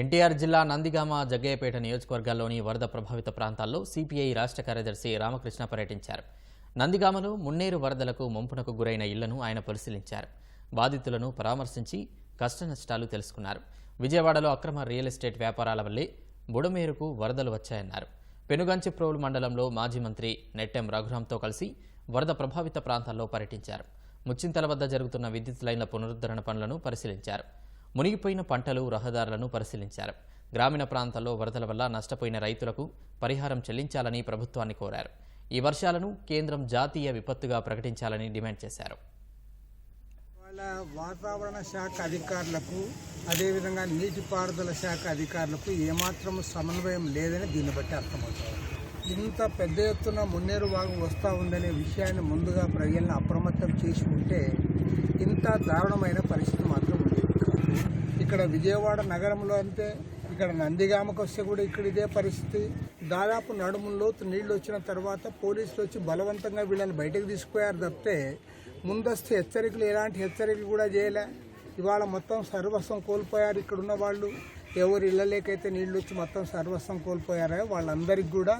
ఎన్టీఆర్ జిల్లా నందిగామ జగ్గయ్యపేట నియోజకవర్గాల్లోని వరద ప్రభావిత ప్రాంతాల్లో సిపిఐ రాష్ట్ర కార్యదర్శి రామకృష్ణ పర్యటించారు. నందిగామలో మున్నేరు వరదలకు ముంపునకు గురైన ఇళ్ళను ఆయన పరిశీలించారు. బాధితులను పరామర్శించి కష్టనష్టాలు తెలుసుకున్నారు. విజయవాడలో అక్రమ రియల్ ఎస్టేట్ వ్యాపారాల వల్లే బుడమేరుకు వరదలు వచ్చాయన్నారు. పెనుగంచిప్రోలు మండలంలో మాజీ మంత్రి నెట్టెం రఘురాంతో కలిసి వరద ప్రభావిత ప్రాంతాల్లో పర్యటించారు. ముచ్చింతల వద్ద జరుగుతున్న విద్యుత్ లైన్ల పునరుద్ధరణ పనులను పరిశీలించారు. మునిగిపోయిన పంటలు రహదారులను పరిశీలించారు. గ్రామీణ ప్రాంతాల్లో వరదల వల్ల నష్టపోయిన రైతులకు పరిహారం చెల్లించాలని ప్రభుత్వాన్ని కోరారు. ఈ వర్షాలను కేంద్రం జాతీయ విపత్తుగా ప్రకటించాలని డిమాండ్ చేశారు. వాళ్ళ వాతావరణ శాఖ అధికారులకు అదేవిధంగా నీటిపారుదల శాఖ అధికారులకు ఏమాత్రం సమన్వయం లేదని దీన్ని బట్టి అర్థమవుతుంది. ఇంత పెద్ద ఎత్తున మున్నేరు వాగు వస్తూ ఉందనే విషయాన్ని ముందుగా ప్రజలను అప్రమత్తం చేసి ఉంటే ఇంత దారుణమైన పరిస్థితి మాత్రం ఉండేది కాదు. ఇక్కడ విజయవాడ నగరంలో అంతే ఇక్కడ నందిగామకు వస్తే కూడా ఇక్కడ ఇదే పరిస్థితి. దాదాపు నడుములో నీళ్ళు వచ్చిన తర్వాత పోలీసులు వచ్చి బలవంతంగా వీళ్ళని బయటకు తీసుకుపోయారు తప్పితే ముందస్తు హెచ్చరికలు ఎలాంటి హెచ్చరికలు కూడా చేయలే. ఇవాళ మొత్తం సర్వస్వం కోల్పోయారు ఇక్కడ ఉన్న వాళ్ళు. ఎవరు ఇళ్ళలేకైతే నీళ్ళు వచ్చి మొత్తం సర్వస్వం కోల్పోయారో వాళ్ళందరికీ కూడా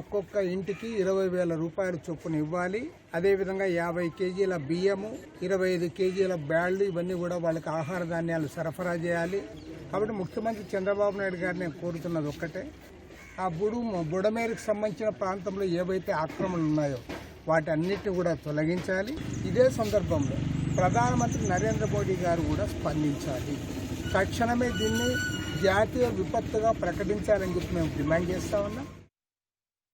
ఒక్కొక్క ఇంటికి ఇరవై వేల రూపాయల చొప్పున ఇవ్వాలి. అదేవిధంగా యాభై కేజీల బియ్యము ఇరవై ఐదు కేజీల బ్యాళ్ళు ఇవన్నీ కూడా వాళ్ళకి ఆహార ధాన్యాలు సరఫరా చేయాలి. కాబట్టి ముఖ్యమంత్రి చంద్రబాబు నాయుడు గారు నేను కోరుతున్నది ఒక్కటే. ఆ బుడు బుడమేరుకు సంబంధించిన ప్రాంతంలో ఏవైతే ఆక్రమణలు ఉన్నాయో వాటి అన్నిటిని కూడా తొలగించాలి. ఇదే సందర్భంలో ప్రధానమంత్రి నరేంద్ర మోడీ గారు కూడా స్పందించాలి. తక్షణమే దీన్ని జాతీయ విపత్తుగా ప్రకటించాలని చెప్పి మేము డిమాండ్ చేస్తా ఉన్నాం.